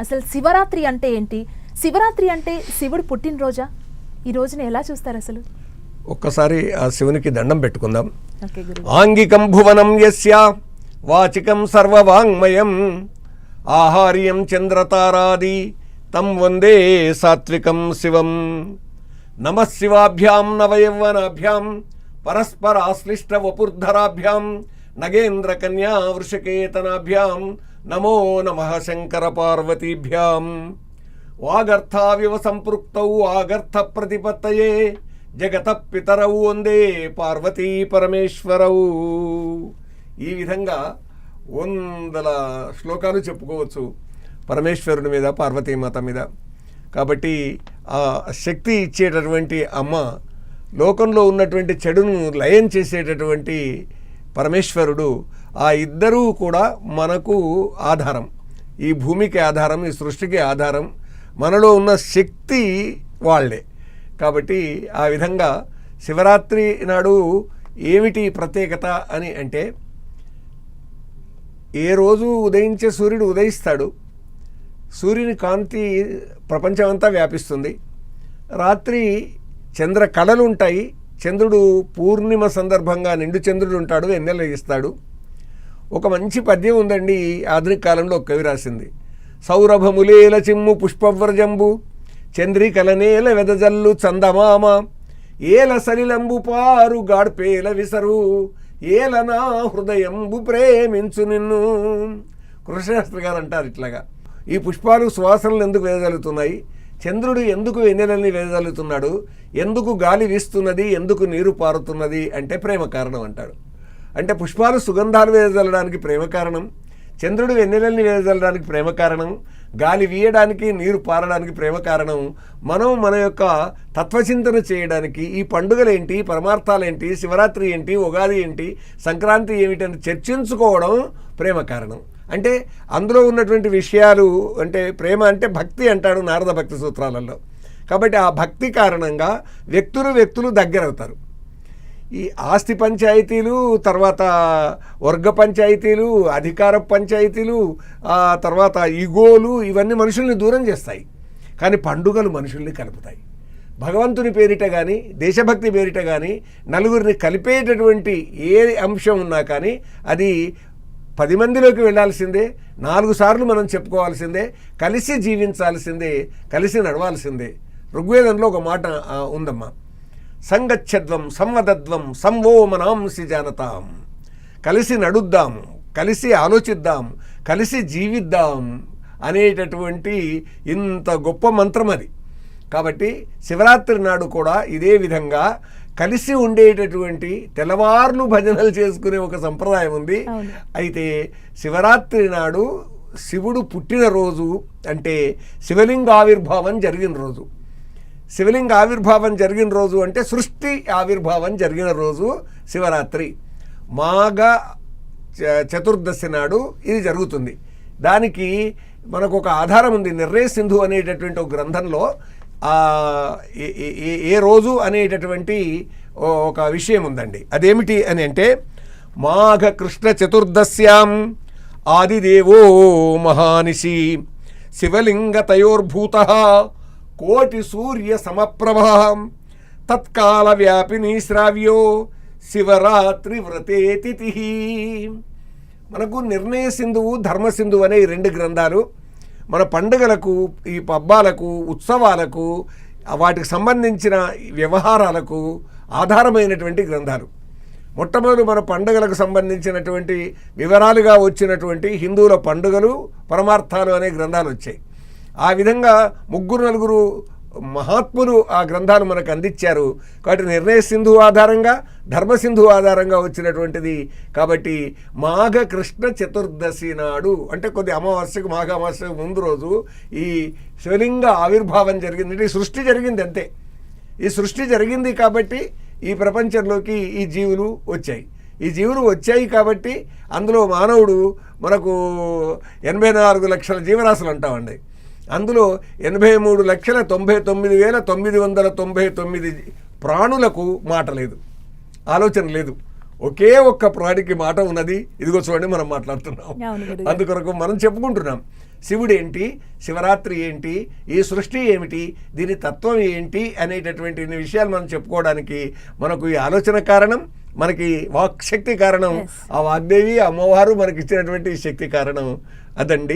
అసలు శివరాత్రి అంటే ఏంటి? శివరాత్రి అంటే శివుడు పుట్టినరోజా? ఈ రోజున ఎలా చూస్తారు అసలు? ఒక్కసారి ఆ శివునికి దండం పెట్టుకుందాం. ఆంగికం భువనం యస్య వాచికం సర్వవాంగ్మయం ఆహార్యం చంద్రతారాది తం వందే సాత్వికం శివం. నమ శివాభ్యాం నవయౌవనాభ్యాం పరస్పరాశ్లిష్ట వపుర్ధరాభ్యాం నగేంద్ర కన్యా వృషకేతనాభ్యాం నమో నమ శంకర పార్వతీభ్యాం వాగర్థావివ సంపృక్తౌ ఆగర్థ ప్రతిపత్తయే జగత పితరవు వందే పార్వతీ పరమేశ్వరవు ఈ విధంగా వందల శ్లోకాలు చెప్పుకోవచ్చు పరమేశ్వరుని మీద పార్వతీమాత మీద. కాబట్టి ఆ శక్తి ఇచ్చేటటువంటి అమ్మ లోకంలో ఉన్నటువంటి చెడును లయం చేసేటటువంటి పరమేశ్వరుడు ఆ ఇద్దరూ కూడా మనకు ఆధారం. ఈ భూమికి ఆధారం ఈ సృష్టికి ఆధారం మనలో ఉన్న శక్తి వాళ్ళే. కాబట్టి ఆ విధంగా శివరాత్రి నాడు ఏమిటి ప్రత్యేకత అని అంటే ఏ రోజు ఉదయించే సూర్యుడు ఉదయిస్తాడు సూర్యుని కాంతి ప్రపంచమంతా వ్యాపిస్తుంది రాత్రి చంద్ర కళలు ఉంటాయి చంద్రుడు పూర్ణిమ సందర్భంగా నిండు చంద్రుడు ఉంటాడు వెన్నెల ఇస్తాడు. ఒక మంచి పద్యం ఉందండి ఆధునిక కాలంలో ఒక కవి రాసింది. సౌరభములేల చిమ్ము పుష్పవ్రజంబు చంద్రికలనేల వెదజల్లు చందమామ ఏల సలిలంబు పారు గాడ్పేల విసరు ఏల నా హృదయంబు ప్రేమించు నిన్ను. కృష్ణశాస్త్రి గారు అంటారు ఇట్లాగా. ఈ పుష్పాలు సువాసనలు ఎందుకు వెదజల్లుతున్నాయి? చంద్రుడు ఎందుకు వెన్నెలని వెదజల్లుతున్నాడు ఎందుకు గాలి వీస్తున్నది? ఎందుకు నీరు పారుతున్నది? అంటే ప్రేమ కారణం అంటాడు. అంటే పుష్పాలు సుగంధాలు వెదజల్లడానికి ప్రేమ కారణం చంద్రుడు వెన్నెలల్ని వెదజల్లడానికి ప్రేమ కారణం గాలి వీయడానికి నీరు పారడానికి ప్రేమ కారణం మనం మన యొక్క తత్వచింతన చేయడానికి ఈ పండుగలేంటి పరమార్థాలేంటి శివరాత్రి ఏంటి ఉగాది ఏంటి సంక్రాంతి ఏమిటని చర్చించుకోవడం ప్రేమ కారణం. అంటే అందులో ఉన్నటువంటి విషయాలు అంటే ప్రేమ అంటే భక్తి అంటాడు నారద భక్తి సూత్రాలలో. కాబట్టి ఆ భక్తి కారణంగా వ్యక్తులు వ్యక్తులు దగ్గరవుతారు. ఈ ఆస్తి పంచాయతీలు తర్వాత వర్గ పంచాయతీలు అధికార పంచాయతీలు ఆ తర్వాత ఈగోలు ఇవన్నీ మనుషుల్ని దూరం చేస్తాయి. కానీ పండుగలు మనుషుల్ని కలుపుతాయి. భగవంతుని పేరిట కానీ దేశభక్తి పేరిట కానీ నలుగురిని కలిపేటటువంటి ఏ అంశం ఉన్నా కానీ అది పది మందిలోకి వెళ్ళాల్సిందే నాలుగు సార్లు మనం చెప్పుకోవాల్సిందే కలిసి జీవించాల్సిందే కలిసి నడవాల్సిందే. ఋగ్వేదంలో ఒక మాట ఉందమ్మా. సంగచ్చద్వం సంవదద్వం సంవోమనాంసి జానతాం. కలిసి నడుద్దాం కలిసి ఆలోచిద్దాం కలిసి జీవిద్దాం అనేటటువంటి ఇంత గొప్ప మంత్రం అది. కాబట్టి శివరాత్రి నాడు కూడా ఇదే విధంగా కలిసి ఉండేటటువంటి తెల్లవార్లు భజనలు చేసుకునే ఒక సంప్రదాయం ఉంది. అయితే శివరాత్రి నాడు శివుడు పుట్టినరోజు అంటే శివలింగ ఆవిర్భావం జరిగిన రోజు. శివలింగ ఆవిర్భావం జరిగిన రోజు అంటే సృష్టి ఆవిర్భావం జరిగిన రోజు శివరాత్రి. మాఘ చ- చతుర్దశి నాడు ఇది జరుగుతుంది. దానికి మనకు ఒక ఆధారం ఉంది. నిర్ణయ సింధు అనేటటువంటి ఒక గ్రంథంలో ఏ- ఏ- రోజు అనేటటువంటి ఓ- ఒక విషయం ఉందండి. అదేమిటి అని అంటే మాఘ కృష్ణ చతుర్దశ్యాం ఆదిదేవో మహానిషి శివలింగతయోర్భూత కోటి సూర్య సమప్రభ తత్కాల వ్యాపిని శ్రావ్యో శివరాత్రి వ్రతేతిథి మనకు నిర్ణయ సింధువు ధర్మసింధువు అనే ఈ రెండు గ్రంథాలు మన పండుగలకు ఈ పబ్బాలకు ఉత్సవాలకు వాటికి సంబంధించిన వ్యవహారాలకు ఆధారమైనటువంటి గ్రంథాలు. మొట్టమొదటి మన పండుగలకు సంబంధించినటువంటి వివరాలుగా వచ్చినటువంటి హిందువుల పండుగలు పరమార్థాలు అనే గ్రంథాలు వచ్చాయి. ఆ విధంగా ముగ్గురు నలుగురు మహాత్ములు ఆ గ్రంథాలు మనకు అందించారు. కాబట్టి నిర్ణయ సింధు ఆధారంగా ధర్మసింధు ఆధారంగా వచ్చినటువంటిది. కాబట్టి మాఘ కృష్ణ చతుర్దశి నాడు అంటే కొద్ది అమావాస్యకు మాఘ అమావాస్యకు ముందు రోజు ఈ శివలింగ ఆవిర్భావం జరిగింది. అంటే ఈ సృష్టి జరిగింది అంతే. ఈ సృష్టి జరిగింది కాబట్టి ఈ ప్రపంచంలోకి ఈ జీవులు వచ్చాయి. ఈ జీవులు వచ్చాయి కాబట్టి అందులో మానవుడు మనకు ఎనభై నాలుగు లక్షల జీవరాశులు అంటామండి. అందులో ఎనభై మూడు లక్షల తొంభై తొమ్మిది వేల తొమ్మిది వందల తొంభై తొమ్మిది ప్రాణులకు మాట లేదు. ఆలోచన లేదు. ఒకే ఒక్క ప్రాణికి మాట ఉన్నది. ఇదిగో చూడండి మనం మాట్లాడుతున్నాం. అందుకొరకు మనం చెప్పుకుంటున్నాం. శివుడు ఏంటి? శివరాత్రి ఏంటి? ఈ సృష్టి ఏమిటి? దీని తత్వం ఏంటి? అనేటటువంటి విషయాలు మనం చెప్పుకోవడానికి మనకు ఈ ఆలోచన కారణం మనకి వాక్శక్తి కారణం. ఆ వాగ్దేవి అమ్మవారు మనకి ఇచ్చినటువంటి శక్తి కారణం అదండి.